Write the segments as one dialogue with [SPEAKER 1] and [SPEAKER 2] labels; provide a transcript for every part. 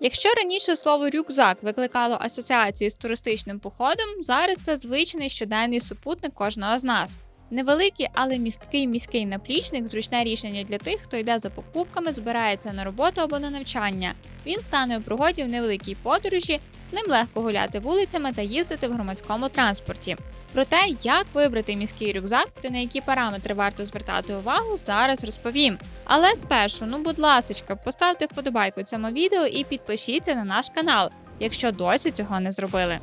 [SPEAKER 1] Якщо раніше слово рюкзак викликало асоціації з туристичним походом, зараз це звичний щоденний супутник кожного з нас. Невеликий, але місткий міський наплічник зручне рішення для тих, хто йде за покупками, збирається на роботу або на навчання. Він стане у пригоді в невеликій подорожі, з ним легко гуляти вулицями та їздити в громадському транспорті. Про те, як вибрати міський рюкзак та на які параметри варто звертати увагу, зараз розповім. Але спершу, ну будь ласочка, поставте вподобайку цьому відео і підпишіться на наш канал, якщо досі цього не зробили.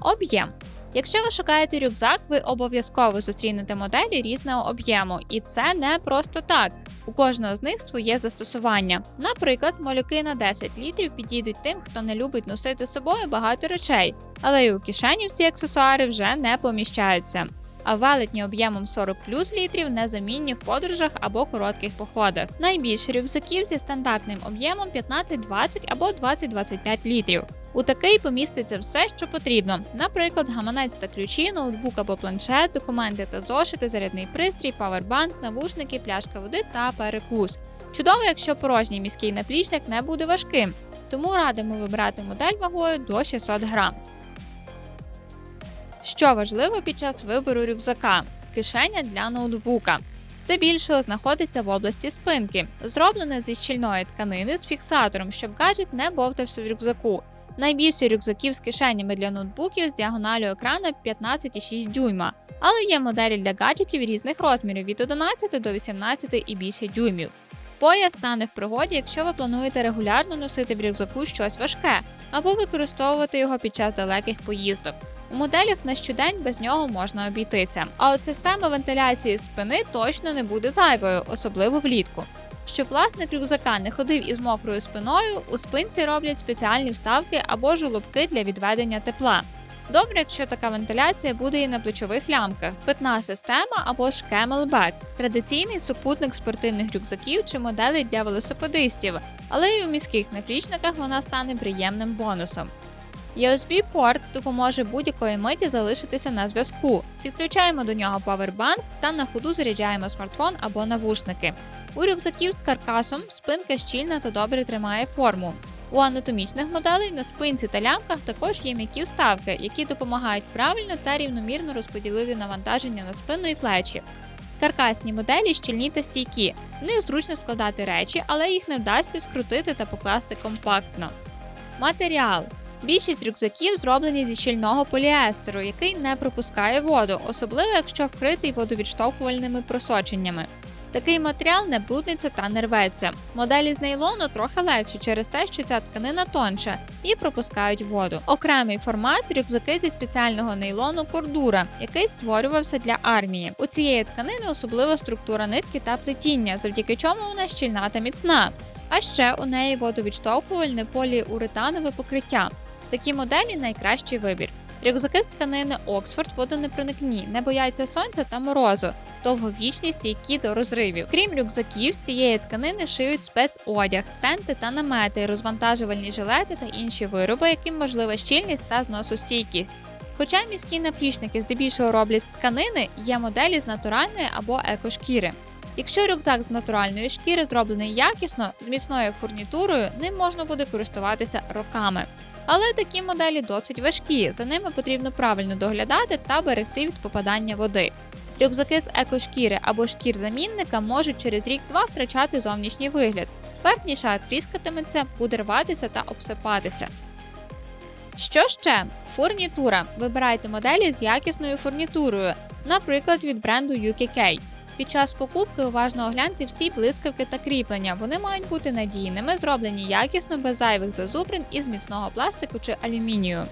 [SPEAKER 1] Об'єм. Якщо ви шукаєте рюкзак, ви обов'язково зустрінете моделі різного об'єму, і це не просто так. У кожного з них своє застосування. Наприклад, малюки на 10 літрів підійдуть тим, хто не любить носити з собою багато речей, але й у кишені всі аксесуари вже не поміщаються. А велетні об'ємом 40 плюс літрів незамінні в подорожах або коротких походах. Найбільше рюкзаків зі стандартним об'ємом 15-20 або 20-25 літрів. У такий поміститься все, що потрібно, наприклад, гаманець та ключі, ноутбук або планшет, документи та зошити, зарядний пристрій, павербанк, навушники, пляшка води та перекус. Чудово, якщо порожній міський наплічник не буде важким, тому радимо вибирати модель вагою до 600 грам. Що важливо під час вибору рюкзака? Кишеня для ноутбука. Здебільшого знаходиться в області спинки, зроблене зі щільної тканини з фіксатором, щоб гаджет не бовтався в рюкзаку. Найбільше рюкзаків з кишенями для ноутбуків з діагоналю екрана 15,6 дюйма, але є моделі для гаджетів різних розмірів від 11 до 18 і більше дюймів. Пояс стане в пригоді, якщо ви плануєте регулярно носити в рюкзаку щось важке або використовувати його під час далеких поїздок. У моделях на щодень без нього можна обійтися. А от система вентиляції спини точно не буде зайвою, особливо влітку. Щоб власник рюкзака не ходив із мокрою спиною, у спинці роблять спеціальні вставки або жолобки для відведення тепла. Добре, якщо така вентиляція буде і на плечових лямках, питна система або ж Camelback – традиційний супутник спортивних рюкзаків чи моделей для велосипедистів, але й у міських наплічниках вона стане приємним бонусом. USB-порт допоможе будь-якої миті залишитися на зв'язку. Підключаємо до нього павербанк та на ходу заряджаємо смартфон або навушники. У рюкзаків з каркасом спинка щільна та добре тримає форму. У анатомічних моделей на спинці та лямках також є м'які вставки, які допомагають правильно та рівномірно розподілити навантаження на спину і плечі. Каркасні моделі щільні та стійкі. В них зручно складати речі, але їх не вдасться скрутити та покласти компактно. Матеріал Більшість рюкзаків зроблені зі щільного поліестеру, який не пропускає воду, особливо якщо вкритий водовідштовхувальними просоченнями. Такий матеріал не брудниться та не рветься. Моделі з нейлону трохи легші через те, що ця тканина тонша і пропускають воду. Окремий формат рюкзаки зі спеціального нейлону кордура, який створювався для армії. У цієї тканини особлива структура нитки та плетіння, завдяки чому вона щільна та міцна. А ще у неї водовідштовхувальне поліуретанове покриття. Такі моделі найкращий вибір. Рюкзаки з тканини Оксфорд водонепроникні, не бояться сонця та морозу, довговічні стійкі до розривів. Крім рюкзаків, з цієї тканини шиють спецодяг, тенти та намети, розвантажувальні жилети та інші вироби, яким можлива щільність та зносостійкість. Хоча міські наплічники здебільшого роблять з тканини, є моделі з натуральної або екошкіри. Якщо рюкзак з натуральної шкіри зроблений якісно, з міцною фурнітурою, ним можна буде користуватися роками. Але такі моделі досить важкі, за ними потрібно правильно доглядати та берегти від попадання води. Рюкзаки з екошкіри або шкір замінника можуть через рік-два втрачати зовнішній вигляд. Верхній шар тріскатиметься, буде рватися та обсипатися. Що ще? Фурнітура. Вибирайте моделі з якісною фурнітурою, наприклад, від бренду UKK. Під час покупки уважно огляньте всі блискавки та кріплення. Вони мають бути надійними, зроблені якісно, без зайвих зазубрин із міцного пластику чи алюмінію.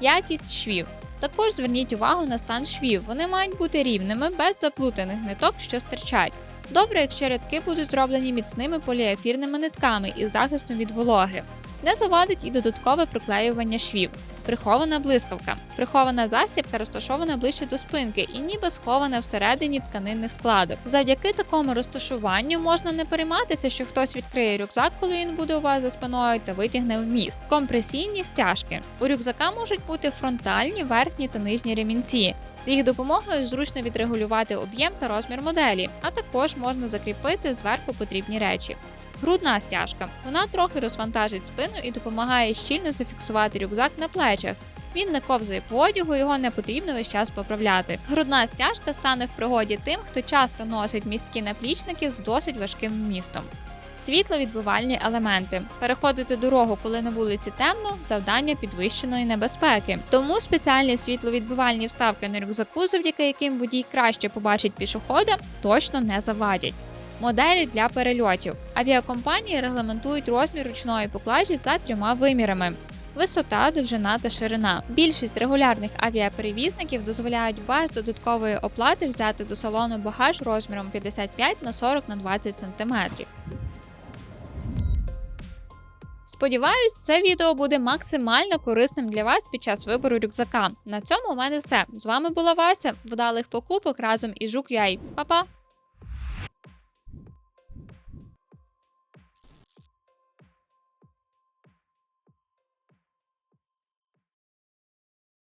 [SPEAKER 1] Якість швів. Також зверніть увагу на стан швів. Вони мають бути рівними, без заплутаних ниток, що стирчать. Добре, якщо рядки будуть зроблені міцними поліефірними нитками із захистом від вологи. Не завадить і додаткове приклеювання швів. Прихована блискавка. Прихована застібка розташована ближче до спинки і ніби схована всередині тканинних складок. Завдяки такому розташуванню можна не перейматися, що хтось відкриє рюкзак, коли він буде у вас за спиною, та витягне вміст. Компресійні стяжки. У рюкзака можуть бути фронтальні, верхні та нижні ремінці. З їх допомогою зручно відрегулювати об'єм та розмір моделі, а також можна закріпити зверху потрібні речі. Грудна стяжка. Вона трохи розвантажить спину і допомагає щільно зафіксувати рюкзак на плечах. Він не ковзає по одягу, його не потрібно весь час поправляти. Грудна стяжка стане в пригоді тим, хто часто носить місткі наплічники з досить важким вмістом. Світловідбивальні елементи. Переходити дорогу, коли на вулиці темно, завдання підвищеної небезпеки. Тому спеціальні світловідбивальні вставки на рюкзаку, завдяки яким водій краще побачить пішохода, точно не завадять. Моделі для перельотів. Авіакомпанії регламентують розмір ручної поклажі за трьома вимірами. Висота, довжина та ширина. Більшість регулярних авіаперевізників дозволяють без додаткової оплати взяти до салону багаж розміром 55 на 40 на 20 см. Сподіваюсь, це відео буде максимально корисним для вас під час вибору рюкзака. На цьому у мене все. З вами була Вася. Вдалих покупок разом із Жук.ua. Па-па!